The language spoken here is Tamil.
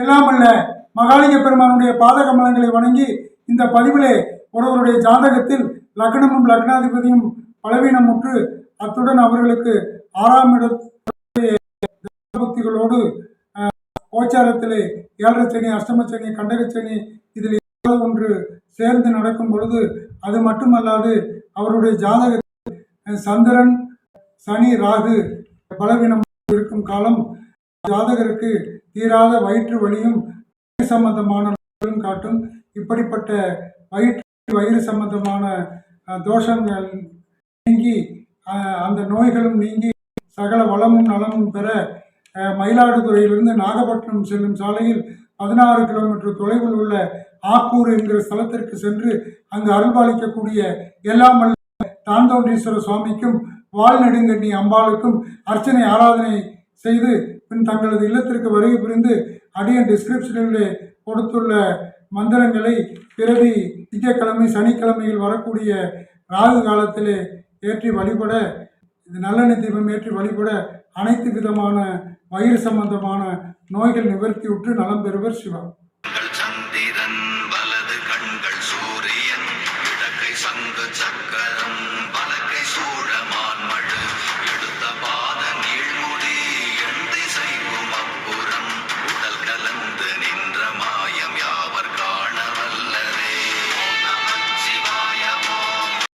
எல்லாமல்ல மகாலிங்க பெருமானுடைய பாத கமலங்களை வணங்கி இந்த பதிவிலே ஒருவருடைய ஜாதகத்தில் லக்னமும் லக்னாதிபதியும் பலவீனமுற்று அத்துடன் அவர்களுக்கு ஆறாம் இடத்துடைய கோச்சாரத்திலே ஏழரை அஷ்டமச்சனி கண்டகச்சனி இதில் ஏதாவது ஒன்று சேர்ந்து நடக்கும் பொழுது அது மட்டுமல்லாது அவருடைய ஜாதகத்தில் சந்திரன் சனி ராகு பலவீனம் இருக்கும் காலம் ஜாதகருக்கு தீராத வயிற்று வலியும் வயிறு சம்பந்தமான காட்டும். இப்படிப்பட்ட வயிற்று வயிறு சம்பந்தமான தோஷங்கள் நீங்கி அந்த நோய்களும் நீங்கி சகல வளமும் நலமும் பெற மயிலாடுதுறையிலிருந்து நாகப்பட்டினம் செல்லும் சாலையில் பதினாறு கிலோமீட்டர் தொலைவில் உள்ள ஆக்கூர் என்கிற ஸ்தலத்திற்கு சென்று அங்கு அருள்பாலிக்கக்கூடிய எல்லாம் தாந்தோன்றீஸ்வர சுவாமிக்கும் வாழ்நெடுங்கண்ணி அம்பாளுக்கும் அர்ச்சனை ஆராதனை செய்து பின் தங்களது இல்லத்திற்கு வருகை புரிந்து அடியன் டிஸ்கிரிப்ஷனிலே கொடுத்துள்ள மந்திரங்களை பிறவி திங்கக்கிழமை சனிக்கிழமையில் வரக்கூடிய ராகு காலத்திலே ஏற்றி வழிபட இது நல்லெண்ணெய் தீபம் ஏற்றி வழிபட அனைத்து விதமான வயிறு சம்பந்தமான நோய்கள் நிவர்த்தியுற்று நலம் பெறுவர் சிவா. சந்திரன் வலது கண்கள் சூரியன் இடக்கை சங்கு சக்கரம்